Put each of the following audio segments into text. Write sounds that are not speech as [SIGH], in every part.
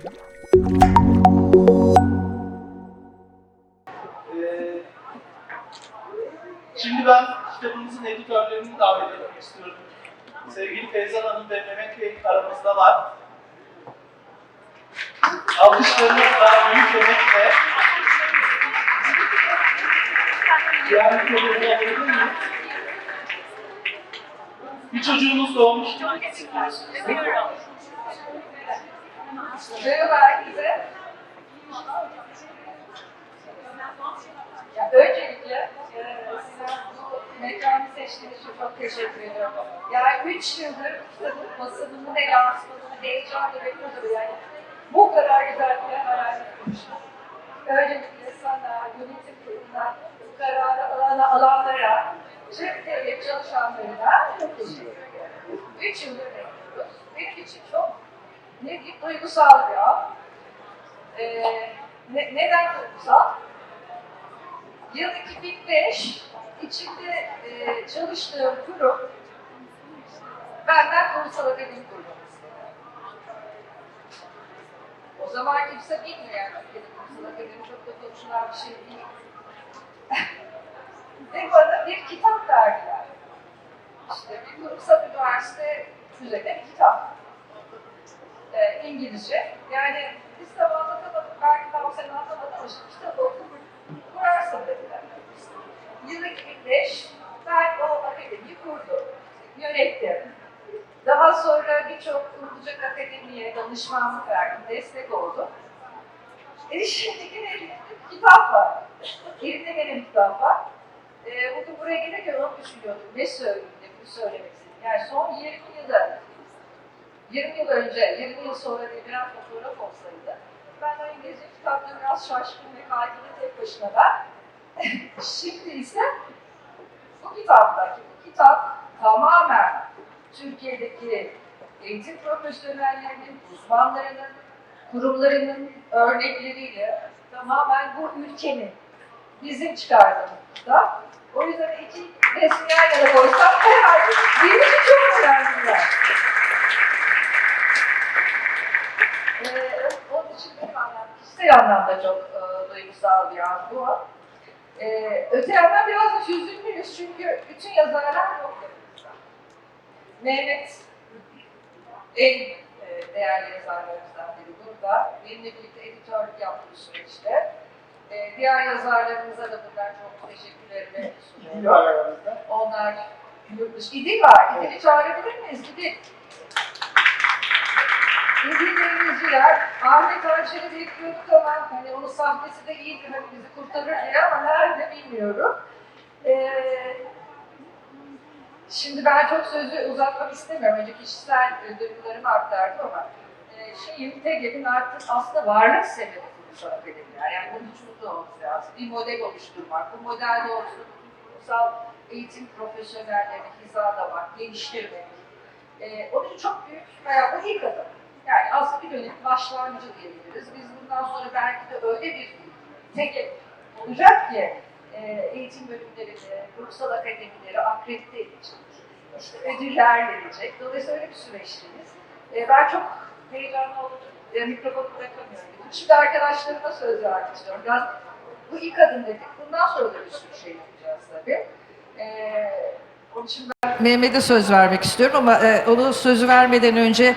Ee, Şimdi ben kitabımızın editörlerini davet etmek istiyorum. Sevgili Feyzan Hanım ve Mehmet Bey aramızda var. Alkışlarınızla, büyük emekle diğer mikrofonunu alabilir miyim? Bir çocuğunuz doğmuş Merhaba herkese. Ya öncelikle e, size bu mekanı seçtiğiniz için çok teşekkür ediyorum. Yani üç yıldır kitabın basımını ve lansmanını heyecanla bekliyordum yani. Bu kadar güzel bir hayal etmiştim. Öncelikle sana, yönetim kuruluna, bu kararı alana, alanlara, Türk devlet çalışanlarına çok teşekkür ederim. Üç yıldır bekliyoruz. Benim için çok ne duygusal bir an. Ee, ne, neden duygusal? Yıl 2005, içinde e, çalıştığım kurum benden kurumsal akademi istedi. O zaman kimse bilmiyor yani kurumsal akademi çok da konuşulan bir şey değil. [LAUGHS] Ve bana bir kitap verdiler. İşte bir kurumsal üniversite üzerine bir kitap e, İngilizce. Yani biz de anlatamadık, belki daha o sene anlamadım ama işte kitabı okur, dediler. Yıl 2005, ben o akademiyi kurdum, yönettim. Daha sonra birçok kurulacak akademiye danışmanlık verdim, destek oldum. E şimdi yine kitap var. Elimde bir kitap var. E, bugün buraya gelirken onu düşünüyordum. Ne söyleyeyim, ne söylemek istedim. Yani son 20 yılda 20 yıl önce, 20 yıl sonra diye birer fotoğraf olsaydı, ben İngilizce kitapta biraz şaşkın ve kaygılı tek başına ben. Şimdi ise bu kitaptaki bu kitap tamamen Türkiye'deki eğitim profesyonellerinin, uzmanlarının, kurumlarının örnekleriyle tamamen bu ülkenin bizim çıkardığımız kitap. O yüzden iki resmi yan yana koysam herhalde benim için çok önemliler. Ee, onun için benim kişisel anlamda çok e, duygusal bir an bu. Ee, öte yandan biraz da hüzünlüyüz çünkü bütün yazarlar yok yanımızda. Mehmet en e, değerli yazarlarımızdan biri burada. Benimle birlikte editörlük yaptığı süreçte. E, diğer yazarlarımıza da buradan çok teşekkürlerimi sunuyorum. Onlar yurt dışı. İdil var. İdil'i çağırabilir miyiz? İdil. İdil denizciler. Ahmet Arşer'i bekliyorduk ama hani onun sahnesi de iyiydi. Hani bizi kurtarır diye ama nerede bilmiyorum. Ee, şimdi ben çok sözü uzatmak istemiyorum. Önce kişisel e, duygularımı aktardım ama e, şeyin TEGE'nin artık aslında varlık sebebi akademiler. Yani bunun hiç mutlu olması lazım. Bir model oluşturmak. Bu model doğrultusunda kurumsal eğitim profesyonellerini hizalamak, geliştirmek. Ee, onun için çok büyük veya bu ilk adım. Yani aslında bir dönem başlangıcı diyebiliriz. Biz bundan sonra belki de öyle bir tek olacak ki e, eğitim bölümlerini, kurumsal akademileri akredite edecek. İşte ödüller verecek. Dolayısıyla öyle bir süreçteyiz. E, ben çok heyecanlı oldum. E, mikrofonu bırakamıyorum. Şimdi arkadaşlarıma söz vermek istiyorum. Biraz bu ilk adım dedik. Bundan sonra da bir sürü şey yapacağız tabii. Ee, onun için ben Mehmet'e söz vermek istiyorum ama e, onu sözü vermeden önce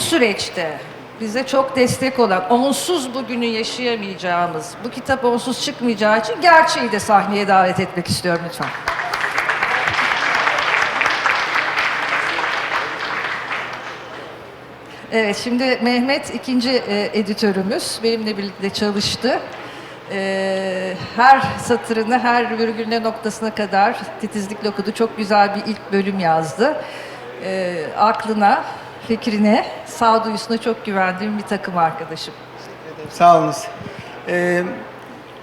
bu süreçte bize çok destek olan, onsuz bugünü yaşayamayacağımız, bu kitap onsuz çıkmayacağı için gerçeği de sahneye davet etmek istiyorum lütfen. Evet, şimdi Mehmet ikinci e, editörümüz. Benimle birlikte çalıştı. E, her satırını, her virgülüne noktasına kadar titizlikle okudu. Çok güzel bir ilk bölüm yazdı. E, aklına, fikrine, sağduyusuna çok güvendiğim bir takım arkadaşım. Sağ olunuz. Ee,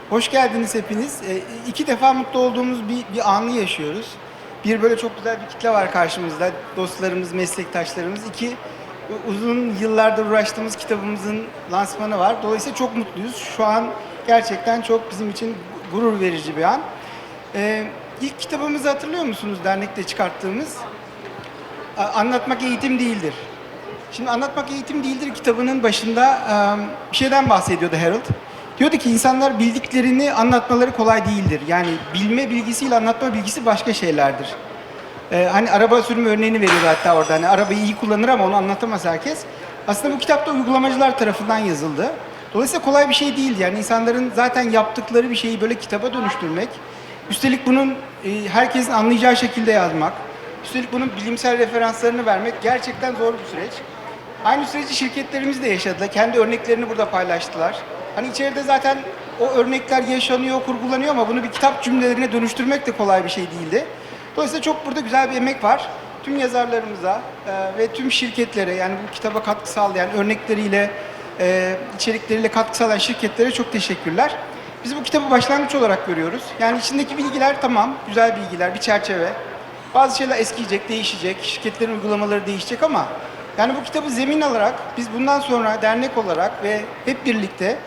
hoş geldiniz hepiniz. Ee, iki defa mutlu olduğumuz bir, bir anı yaşıyoruz. Bir böyle çok güzel bir kitle var karşımızda. Dostlarımız, meslektaşlarımız. İki uzun yıllardır uğraştığımız kitabımızın lansmanı var. Dolayısıyla çok mutluyuz. Şu an gerçekten çok bizim için gurur verici bir an. Ee, ilk kitabımızı hatırlıyor musunuz dernekte çıkarttığımız? Anlatmak eğitim değildir. Şimdi Anlatmak Eğitim Değildir kitabının başında bir şeyden bahsediyordu Harold. Diyordu ki insanlar bildiklerini anlatmaları kolay değildir. Yani bilme bilgisiyle anlatma bilgisi başka şeylerdir. Ee, hani araba sürümü örneğini veriyordu hatta orada. Hani arabayı iyi kullanır ama onu anlatamaz herkes. Aslında bu kitapta uygulamacılar tarafından yazıldı. Dolayısıyla kolay bir şey değil. Yani insanların zaten yaptıkları bir şeyi böyle kitaba dönüştürmek. Üstelik bunun e, herkesin anlayacağı şekilde yazmak. Üstelik bunun bilimsel referanslarını vermek gerçekten zor bir süreç. Aynı süreci şirketlerimiz de yaşadılar. Kendi örneklerini burada paylaştılar. Hani içeride zaten o örnekler yaşanıyor, kurgulanıyor ama bunu bir kitap cümlelerine dönüştürmek de kolay bir şey değildi. Dolayısıyla çok burada güzel bir emek var. Tüm yazarlarımıza e, ve tüm şirketlere yani bu kitaba katkı sağlayan örnekleriyle, e, içerikleriyle katkı sağlayan şirketlere çok teşekkürler. Biz bu kitabı başlangıç olarak görüyoruz. Yani içindeki bilgiler tamam, güzel bilgiler, bir çerçeve. Bazı şeyler eskiyecek, değişecek, şirketlerin uygulamaları değişecek ama yani bu kitabı zemin alarak biz bundan sonra dernek olarak ve hep birlikte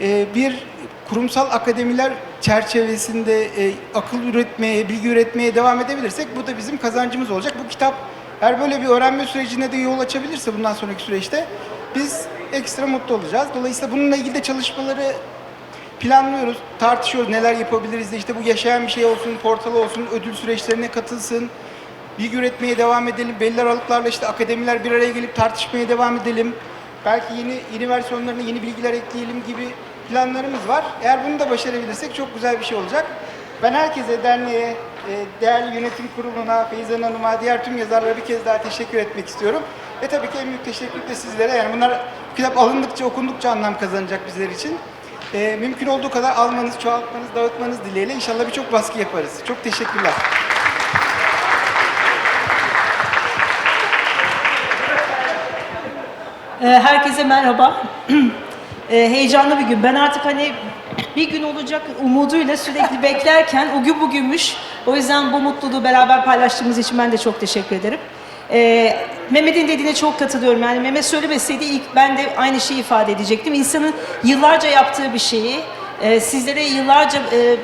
e, bir kurumsal akademiler çerçevesinde e, akıl üretmeye, bilgi üretmeye devam edebilirsek bu da bizim kazancımız olacak. Bu kitap eğer böyle bir öğrenme sürecine de yol açabilirse bundan sonraki süreçte biz ekstra mutlu olacağız. Dolayısıyla bununla ilgili de çalışmaları planlıyoruz, tartışıyoruz neler yapabiliriz de işte bu yaşayan bir şey olsun, portal olsun, ödül süreçlerine katılsın, bilgi üretmeye devam edelim, belli aralıklarla işte akademiler bir araya gelip tartışmaya devam edelim. Belki yeni yeni versiyonlarına yeni bilgiler ekleyelim gibi planlarımız var. Eğer bunu da başarabilirsek çok güzel bir şey olacak. Ben herkese, derneğe, e, değerli yönetim kuruluna, Feyzan Hanım'a, diğer tüm yazarlara bir kez daha teşekkür etmek istiyorum. Ve tabii ki en büyük teşekkür de sizlere. Yani bunlar bu kitap alındıkça, okundukça anlam kazanacak bizler için. E, mümkün olduğu kadar almanız, çoğaltmanız, dağıtmanız dileğiyle inşallah birçok baskı yaparız. Çok teşekkürler. Herkese merhaba. [CLEARS THROAT] Ee, Heyecanlı bir gün. Ben artık hani bir gün olacak umuduyla sürekli [LAUGHS] beklerken o gün bugünmüş. O yüzden bu mutluluğu beraber paylaştığımız için ben de çok teşekkür ederim. Ee, Mehmet'in dediğine çok katılıyorum. Yani Mehmet söylemeseydi ilk ben de aynı şeyi ifade edecektim. İnsanın yıllarca yaptığı bir şeyi e, sizlere yıllarca e, e,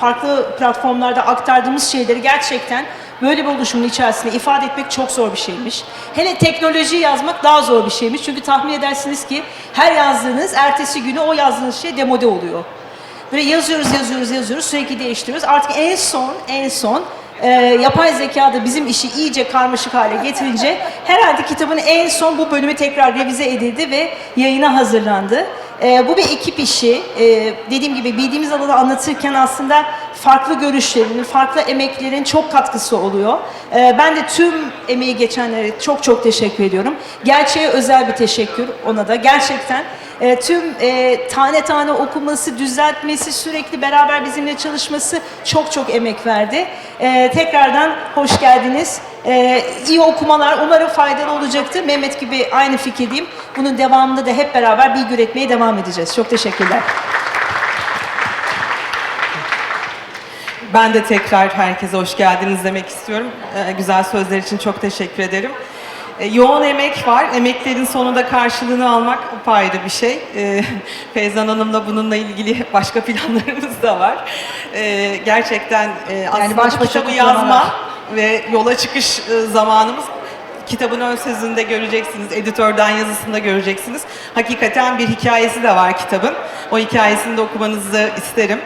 farklı platformlarda aktardığımız şeyleri gerçekten böyle bir oluşumun içerisinde ifade etmek çok zor bir şeymiş. Hele teknoloji yazmak daha zor bir şeymiş. Çünkü tahmin edersiniz ki her yazdığınız ertesi günü o yazdığınız şey demode oluyor. Böyle yazıyoruz, yazıyoruz, yazıyoruz, sürekli değiştiriyoruz. Artık en son, en son e, yapay zeka da bizim işi iyice karmaşık hale getirince herhalde kitabın en son bu bölümü tekrar revize edildi ve yayına hazırlandı. E, bu bir ekip işi. E, dediğim gibi bildiğimiz alanı anlatırken aslında farklı görüşlerin, farklı emeklerin çok katkısı oluyor. E, ben de tüm emeği geçenlere çok çok teşekkür ediyorum. Gerçeğe özel bir teşekkür ona da. Gerçekten e, tüm e, tane tane okuması, düzeltmesi, sürekli beraber bizimle çalışması çok çok emek verdi. E, tekrardan hoş geldiniz. E, iyi okumalar umarım faydalı olacaktır. Mehmet gibi aynı fikirdeyim. Bunun devamında da hep beraber bilgi üretmeye devam edeceğiz. Çok teşekkürler. Ben de tekrar herkese hoş geldiniz demek istiyorum. Ee, güzel sözler için çok teşekkür ederim. Ee, yoğun emek var. Emeklerin sonunda karşılığını almak apayrı bir şey. Ee, [LAUGHS] Feyzan Hanım'la bununla ilgili [LAUGHS] başka planlarımız da var. Ee, gerçekten e, aslında baş bu başa kitabı yazma ve yola çıkış e, zamanımız kitabın ön sözünde göreceksiniz, editörden yazısında göreceksiniz. Hakikaten bir hikayesi de var kitabın. O hikayesini de okumanızı isterim.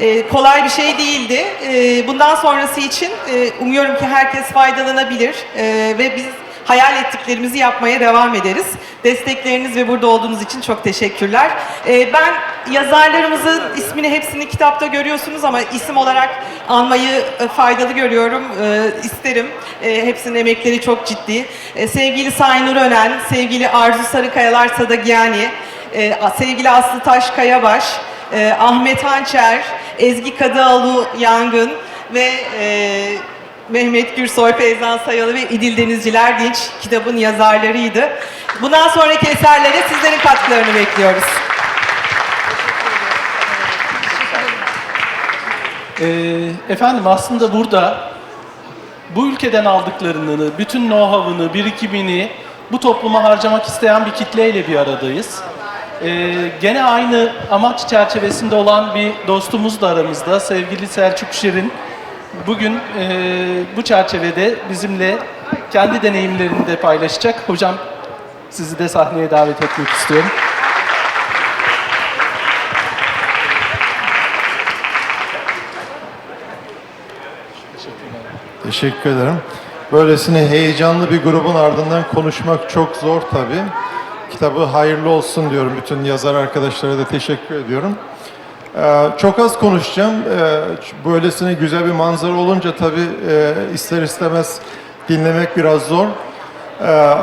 Ee, kolay bir şey değildi. Ee, bundan sonrası için e, umuyorum ki herkes faydalanabilir Ee, ve biz hayal ettiklerimizi yapmaya devam ederiz. Destekleriniz ve burada olduğunuz için çok teşekkürler. Ee, ben yazarlarımızın ismini hepsini kitapta görüyorsunuz ama isim olarak anmayı e, faydalı görüyorum, e, isterim. E, hepsinin emekleri çok ciddi. E, sevgili Saynur Önen, sevgili Arzu Sarıkayalar Sadagyani, e, sevgili Aslı Taş Kayabaş, e, Ahmet Hançer, Ezgi Kadıalı Yangın ve e, Mehmet Gürsoy, Feyzan Sayalı ve İdil Denizciler Dinç kitabın yazarlarıydı. Bundan sonraki eserlere sizlerin katkılarını bekliyoruz. Ee, efendim aslında burada bu ülkeden aldıklarını, bütün know-how'ını, birikimini bu topluma harcamak isteyen bir kitleyle bir aradayız. Ee, gene aynı amaç çerçevesinde olan bir dostumuz da aramızda, sevgili Selçuk Şirin. Bugün e, bu çerçevede bizimle kendi deneyimlerini de paylaşacak. Hocam Sizi de sahneye davet etmek istiyorum. Teşekkür ederim. Böylesine heyecanlı bir grubun ardından konuşmak çok zor tabii. Kitabı hayırlı olsun diyorum. Bütün yazar arkadaşlara da teşekkür ediyorum. Ee, çok az konuşacağım. Ee, böylesine güzel bir manzara olunca tabii e, ister istemez dinlemek biraz zor. Ee,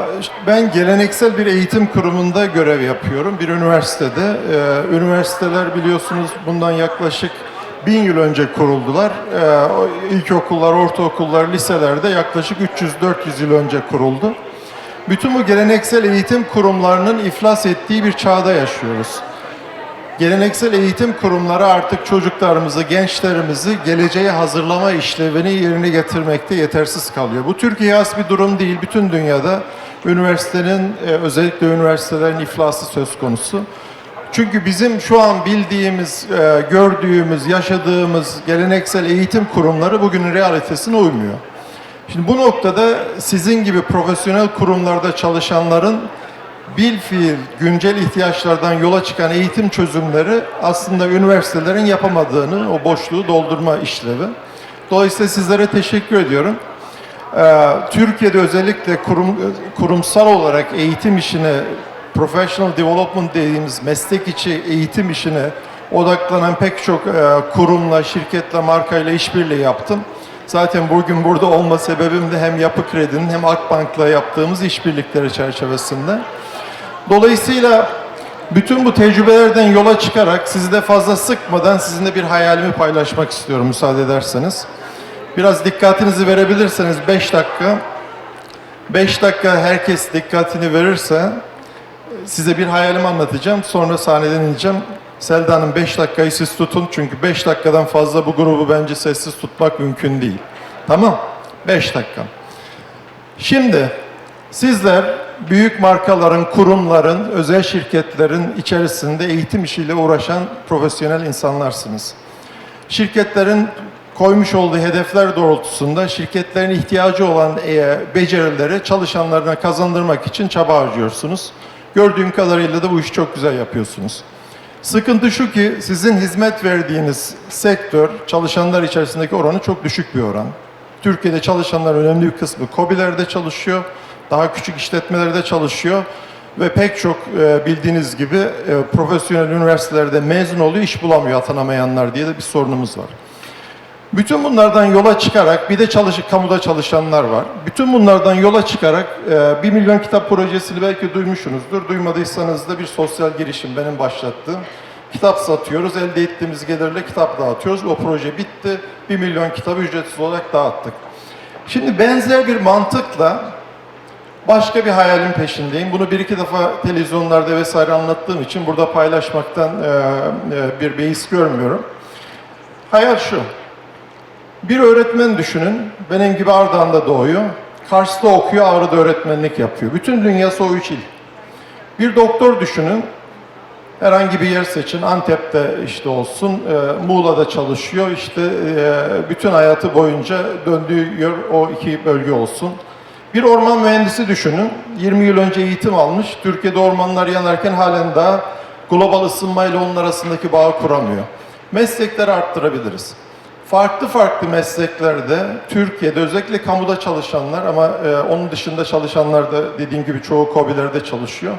Ben geleneksel bir eğitim kurumunda görev yapıyorum. Bir üniversitede. Ee, Üniversiteler biliyorsunuz bundan yaklaşık bin yıl önce kuruldular. Ee, İlkokullar, ortaokullar, liselerde yaklaşık 300-400 yıl önce kuruldu. Bütün bu geleneksel eğitim kurumlarının iflas ettiği bir çağda yaşıyoruz. Geleneksel eğitim kurumları artık çocuklarımızı, gençlerimizi geleceğe hazırlama işlevini yerine getirmekte yetersiz kalıyor. Bu Türkiye'ye has bir durum değil. Bütün dünyada üniversitenin, e, özellikle üniversitelerin iflası söz konusu. Çünkü bizim şu an bildiğimiz, e, gördüğümüz, yaşadığımız geleneksel eğitim kurumları bugünün realitesine uymuyor. Şimdi bu noktada sizin gibi profesyonel kurumlarda çalışanların bil fiil güncel ihtiyaçlardan yola çıkan eğitim çözümleri aslında üniversitelerin yapamadığını, o boşluğu doldurma işlevi. Dolayısıyla sizlere teşekkür ediyorum. Ee, Türkiye'de özellikle kurum, kurumsal olarak eğitim işine, professional development dediğimiz meslek içi eğitim işine odaklanan pek çok e, kurumla, şirketle, markayla işbirliği yaptım. Zaten bugün burada olma sebebim de hem Yapı Kredi'nin hem Akbank'la yaptığımız işbirlikleri çerçevesinde. Dolayısıyla bütün bu tecrübelerden yola çıkarak sizi de fazla sıkmadan sizinle bir hayalimi paylaşmak istiyorum müsaade ederseniz. Biraz dikkatinizi verebilirseniz 5 dakika 5 dakika herkes dikkatini verirse size bir hayalimi anlatacağım. Sonra sahneden ineceğim. Selda Hanım 5 dakikayı siz tutun. Çünkü 5 dakikadan fazla bu grubu bence sessiz tutmak mümkün değil. Tamam? 5 dakika. Şimdi sizler büyük markaların, kurumların, özel şirketlerin içerisinde eğitim işiyle uğraşan profesyonel insanlarsınız. Şirketlerin koymuş olduğu hedefler doğrultusunda şirketlerin ihtiyacı olan e, becerileri çalışanlarına kazandırmak için çaba harcıyorsunuz. Gördüğüm kadarıyla da bu işi çok güzel yapıyorsunuz. Sıkıntı şu ki sizin hizmet verdiğiniz sektör çalışanlar içerisindeki oranı çok düşük bir oran. Türkiye'de çalışanlar önemli bir kısmı KOBİ'lerde çalışıyor, daha küçük işletmelerde çalışıyor ve pek çok e, bildiğiniz gibi e, profesyonel üniversitelerde mezun oluyor, iş bulamıyor atanamayanlar diye de bir sorunumuz var. Bütün bunlardan yola çıkarak bir de çalışıp kamuda çalışanlar var. Bütün bunlardan yola çıkarak e, 1 milyon kitap projesini belki duymuşsunuzdur. Duymadıysanız da bir sosyal girişim benim başlattığım. Kitap satıyoruz, elde ettiğimiz gelirle kitap dağıtıyoruz. O proje bitti. 1 milyon kitabı ücretsiz olarak dağıttık. Şimdi benzer bir mantıkla başka bir hayalin peşindeyim. Bunu bir iki defa televizyonlarda vesaire anlattığım için burada paylaşmaktan e, e, bir beis görmüyorum. Hayal şu. Bir öğretmen düşünün, benim gibi Ardahan'da doğuyor. Kars'ta okuyor, Ağrı'da öğretmenlik yapıyor. Bütün dünyası o üç il. Bir doktor düşünün, herhangi bir yer seçin, Antep'te işte olsun, e, Muğla'da çalışıyor, işte e, bütün hayatı boyunca döndüğü yer o iki bölge olsun. Bir orman mühendisi düşünün, 20 yıl önce eğitim almış, Türkiye'de ormanlar yanarken halen daha global ısınmayla onun arasındaki bağı kuramıyor. Meslekleri arttırabiliriz farklı farklı mesleklerde Türkiye'de özellikle kamuda çalışanlar ama e, onun dışında çalışanlar da dediğim gibi çoğu KOBİ'lerde çalışıyor.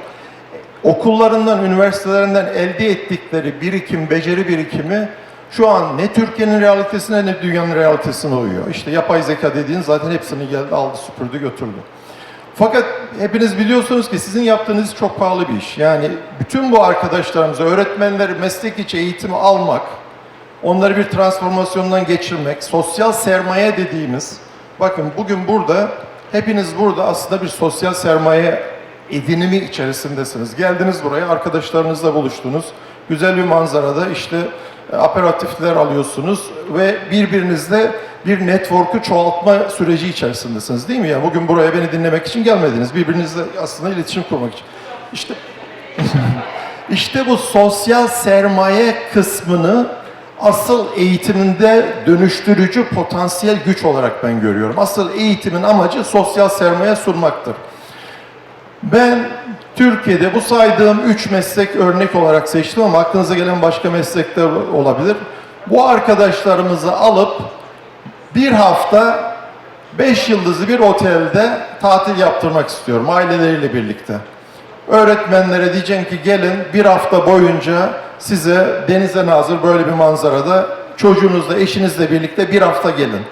Okullarından, üniversitelerinden elde ettikleri birikim, beceri birikimi şu an ne Türkiye'nin realitesine ne dünyanın realitesine uyuyor. İşte yapay zeka dediğin zaten hepsini geldi, aldı, süpürdü, götürdü. Fakat hepiniz biliyorsunuz ki sizin yaptığınız çok pahalı bir iş. Yani bütün bu arkadaşlarımıza, öğretmenleri meslek içi eğitimi almak, onları bir transformasyondan geçirmek, sosyal sermaye dediğimiz, bakın bugün burada, hepiniz burada aslında bir sosyal sermaye edinimi içerisindesiniz. Geldiniz buraya, arkadaşlarınızla buluştunuz. Güzel bir manzarada işte e, aperatifler alıyorsunuz ve birbirinizle bir network'ü çoğaltma süreci içerisindesiniz değil mi? Yani bugün buraya beni dinlemek için gelmediniz. Birbirinizle aslında iletişim kurmak için. İşte [LAUGHS] işte bu sosyal sermaye kısmını asıl eğitiminde dönüştürücü potansiyel güç olarak ben görüyorum. Asıl eğitimin amacı sosyal sermaye sunmaktır. Ben Türkiye'de bu saydığım üç meslek örnek olarak seçtim ama aklınıza gelen başka meslekler olabilir. Bu arkadaşlarımızı alıp bir hafta beş yıldızlı bir otelde tatil yaptırmak istiyorum aileleriyle birlikte. Öğretmenlere diyeceğim ki gelin bir hafta boyunca size denize nazır böyle bir manzarada çocuğunuzla, eşinizle birlikte bir hafta gelin.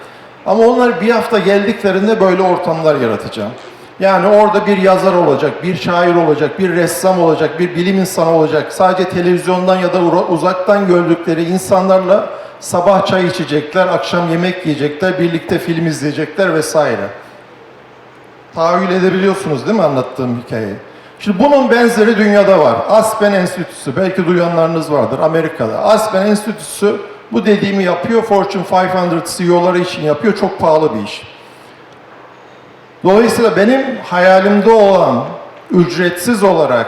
Ama onlar bir hafta geldiklerinde böyle ortamlar yaratacağım. Yani orada bir yazar olacak, bir şair olacak, bir ressam olacak, bir bilim insanı olacak. Sadece televizyondan ya da uzaktan gördükleri insanlarla sabah çay içecekler, akşam yemek yiyecekler, birlikte film izleyecekler vesaire. Tahayyül edebiliyorsunuz değil mi anlattığım hikayeyi? Şimdi bunun benzeri dünyada var. Aspen Enstitüsü, belki duyanlarınız vardır Amerika'da. Aspen Enstitüsü bu dediğimi yapıyor. Fortune 500 CEO'ları için yapıyor. Çok pahalı bir iş. Dolayısıyla benim hayalimde olan ücretsiz olarak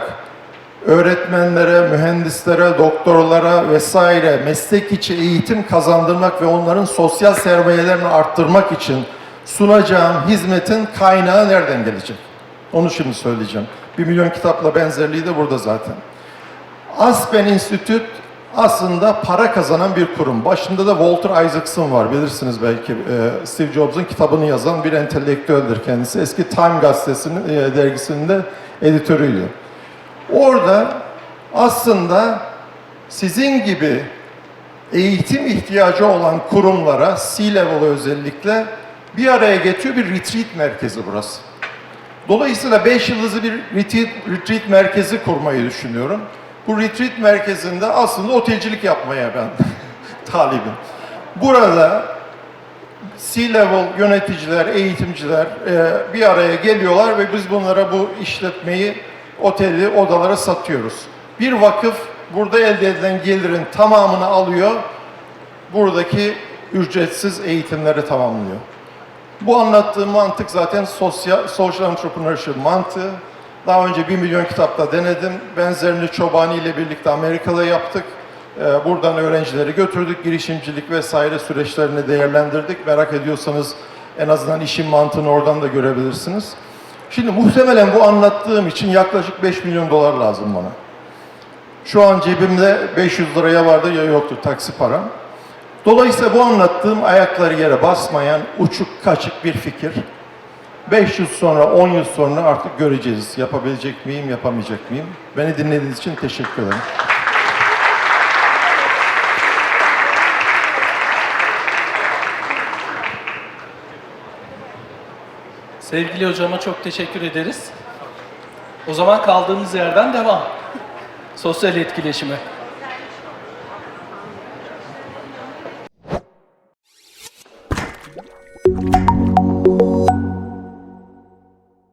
öğretmenlere, mühendislere, doktorlara vesaire meslek içi eğitim kazandırmak ve onların sosyal sermayelerini arttırmak için sunacağım hizmetin kaynağı nereden gelecek? Onu şimdi söyleyeceğim. Bir milyon kitapla benzerliği de burada zaten. Aspen Institute aslında para kazanan bir kurum. Başında da Walter Isaacson var bilirsiniz belki. Ee, Steve Jobs'un kitabını yazan bir entelektüeldir kendisi. Eski Time gazetesinin e, dergisinin de editörüydü. Orada aslında sizin gibi eğitim ihtiyacı olan kurumlara, C-Level'a özellikle bir araya getiriyor bir retreat merkezi burası. Dolayısıyla 5 yıldızlı bir retreat, retreat merkezi kurmayı düşünüyorum. Bu retreat merkezinde aslında otelcilik yapmaya ben [LAUGHS] talibim. Burada C-level yöneticiler, eğitimciler e, bir araya geliyorlar ve biz bunlara bu işletmeyi, oteli, odalara satıyoruz. Bir vakıf burada elde edilen gelirin tamamını alıyor, buradaki ücretsiz eğitimleri tamamlıyor. Bu anlattığım mantık zaten sosyal, social entrepreneurship mantığı. Daha önce bir milyon kitapta denedim. Benzerini Çobani ile birlikte Amerika'da yaptık. Ee, Buradan öğrencileri götürdük. Girişimcilik vesaire süreçlerini değerlendirdik. Merak ediyorsanız en azından işin mantığını oradan da görebilirsiniz. Şimdi muhtemelen bu anlattığım için yaklaşık 5 milyon dolar lazım bana. Şu an cebimde 500 liraya vardı ya yoktu taksi param. Dolayısıyla bu anlattığım ayakları yere basmayan uçuk kaçık bir fikir. 5 yıl sonra, 10 yıl sonra artık göreceğiz. Yapabilecek miyim, yapamayacak mıyım? Beni dinlediğiniz için teşekkür ederim. Sevgili hocama çok teşekkür ederiz. O zaman kaldığımız yerden devam. Sosyal etkileşime.